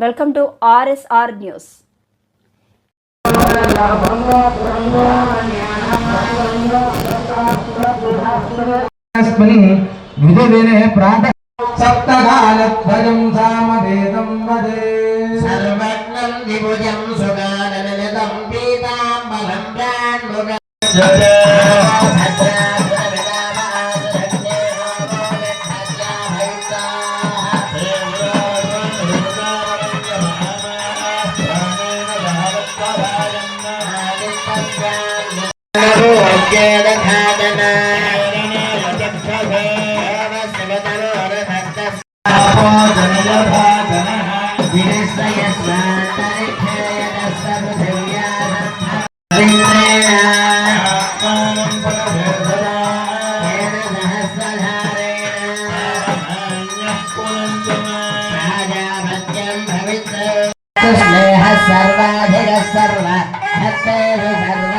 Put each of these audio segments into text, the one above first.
Welcome to RSR news ప్రాత సప్తకాలధ్వజం సామవేదం వదే సర్వజ్ఞం దిభుజం సుగాననితం పీతాంబరం ప్రాణ్ముగ स्नेहः सर्वाधिकः सर्व हत्तेषु सर्वाः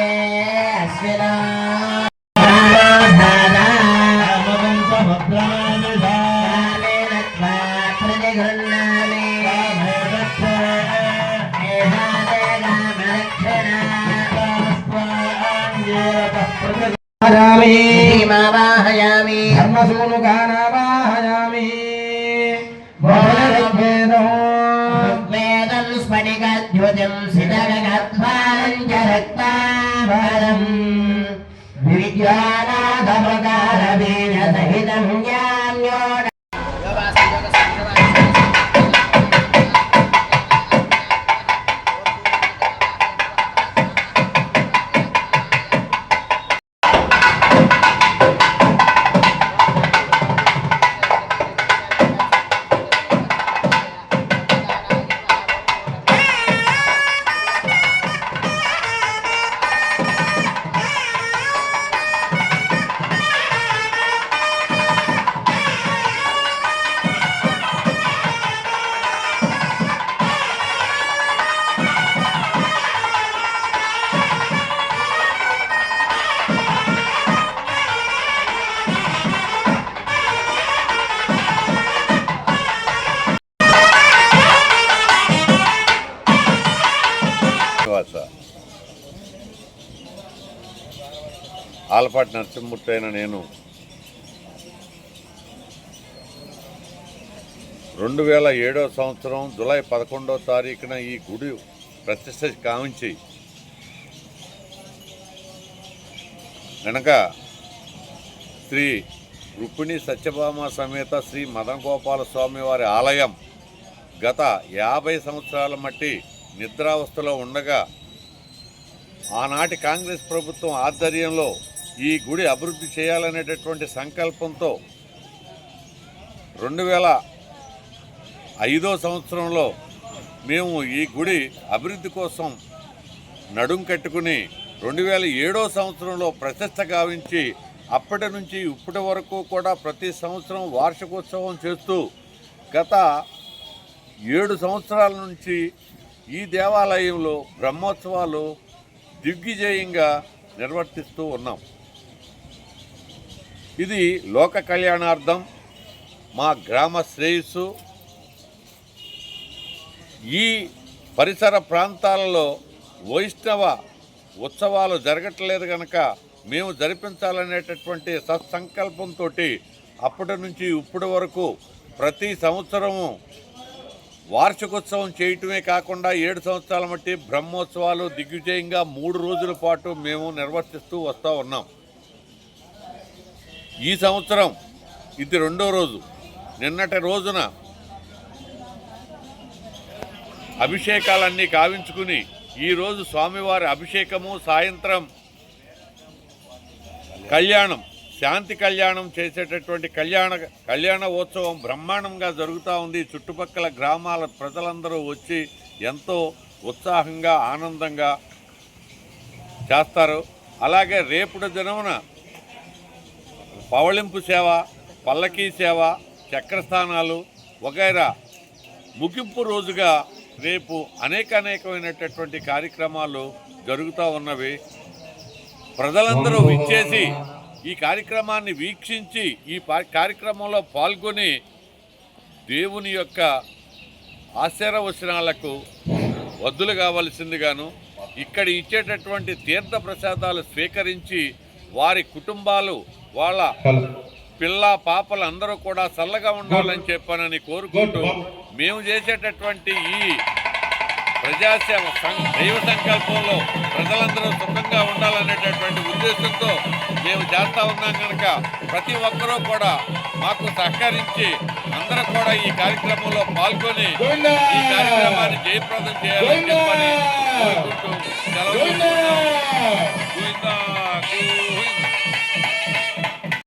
వాహయామి వాహయామి ధర్మసూనుగానావాహయామి భోజనవేదం వేదం స్ఫటికద్యుతిం సిదగత్వారం చ రక్తారం విద్యానాథమకారవేణ సహితం యా ఆలపాటి నరసింహమూర్తి అయిన నేను రెండు వేల ఏడో సంవత్సరం జులై పదకొండవ తారీఖున ఈ గుడి ప్రతిష్ట కావించి వెనక శ్రీ రుక్మిణి సత్యభామ సమేత శ్రీ మదన్ గోపాల స్వామి వారి ఆలయం గత యాభై సంవత్సరాల మట్టి నిద్రావస్థలో ఉండగా ఆనాటి కాంగ్రెస్ ప్రభుత్వం ఆధ్వర్యంలో ఈ గుడి అభివృద్ధి చేయాలనేటటువంటి సంకల్పంతో రెండు వేల ఐదో సంవత్సరంలో మేము ఈ గుడి అభివృద్ధి కోసం నడుం కట్టుకుని రెండు వేల ఏడో సంవత్సరంలో ప్రతిష్ట గావించి అప్పటి నుంచి ఇప్పటి వరకు కూడా ప్రతి సంవత్సరం వార్షికోత్సవం చేస్తూ గత ఏడు సంవత్సరాల నుంచి ఈ దేవాలయంలో బ్రహ్మోత్సవాలు దిగ్విజయంగా నిర్వర్తిస్తూ ఉన్నాం. ఇది లోక కళ్యాణార్థం మా గ్రామ శ్రేయస్సు. ఈ పరిసర ప్రాంతాలలో వైష్ణవ ఉత్సవాలు జరగట్లేదు కనుక మేము జరిపించాలనేటటువంటి సత్సంకల్పంతో అప్పటి నుంచి ఇప్పటి వరకు ప్రతి సంవత్సరము వార్షికోత్సవం చేయటమే కాకుండా ఏడు సంవత్సరాల మట్టి బ్రహ్మోత్సవాలు దిగ్విజయంగా మూడు రోజుల పాటు మేము నిర్వర్తిస్తూ వస్తూ ఉన్నాం. ఈ సంవత్సరం ఇది రెండో రోజు. నిన్నటి రోజున అభిషేకాలన్నీ కావించుకుని ఈరోజు స్వామివారి అభిషేకము సాయంత్రం కళ్యాణం శాంతి కళ్యాణం చేసేటటువంటి కళ్యాణ కళ్యాణ ఉత్సవం బ్రహ్మాండంగా జరుగుతూ ఉంది. చుట్టుపక్కల గ్రామాల ప్రజలందరూ వచ్చి ఎంతో ఉత్సాహంగా ఆనందంగా చేస్తారు. అలాగే రేపటి దినమున పవళింపు సేవ పల్లకీ సేవ చక్రస్థానాలు వగైరా ముగింపు రోజుగా రేపు అనేక అనేకమైనటువంటి కార్యక్రమాలు జరుగుతూ ఉన్నవి. ప్రజలందరూ ఇచ్చేసి ఈ కార్యక్రమాన్ని వీక్షించి ఈ కార్యక్రమంలో పాల్గొని దేవుని యొక్క ఆశీర్వచనాలకు వద్దులు కావలసిందిగాను ఇక్కడ ఇచ్చేటటువంటి తీర్థ ప్రసాదాలు స్వీకరించి వారి కుటుంబాలు వాళ్ళ పిల్ల పాపలు అందరూ కూడా చల్లగా ఉండాలని చెప్పానని కోరుకుంటూ మేము చేసేటటువంటి ఈ ప్రజాసేవ దైవ సంకల్పంలో ప్రజలందరూ సుఖంగా ఉండాలనేటటువంటి ఉద్దేశంతో మేము చేస్తా ఉన్నాం కనుక ప్రతి ఒక్కరూ కూడా మాకు సహకరించి అందరూ కూడా ఈ కార్యక్రమంలో పాల్గొని ఈ కార్యక్రమాన్ని జయప్రదం చేయాలని చెప్పని కోరుకుంటూ సెలవు.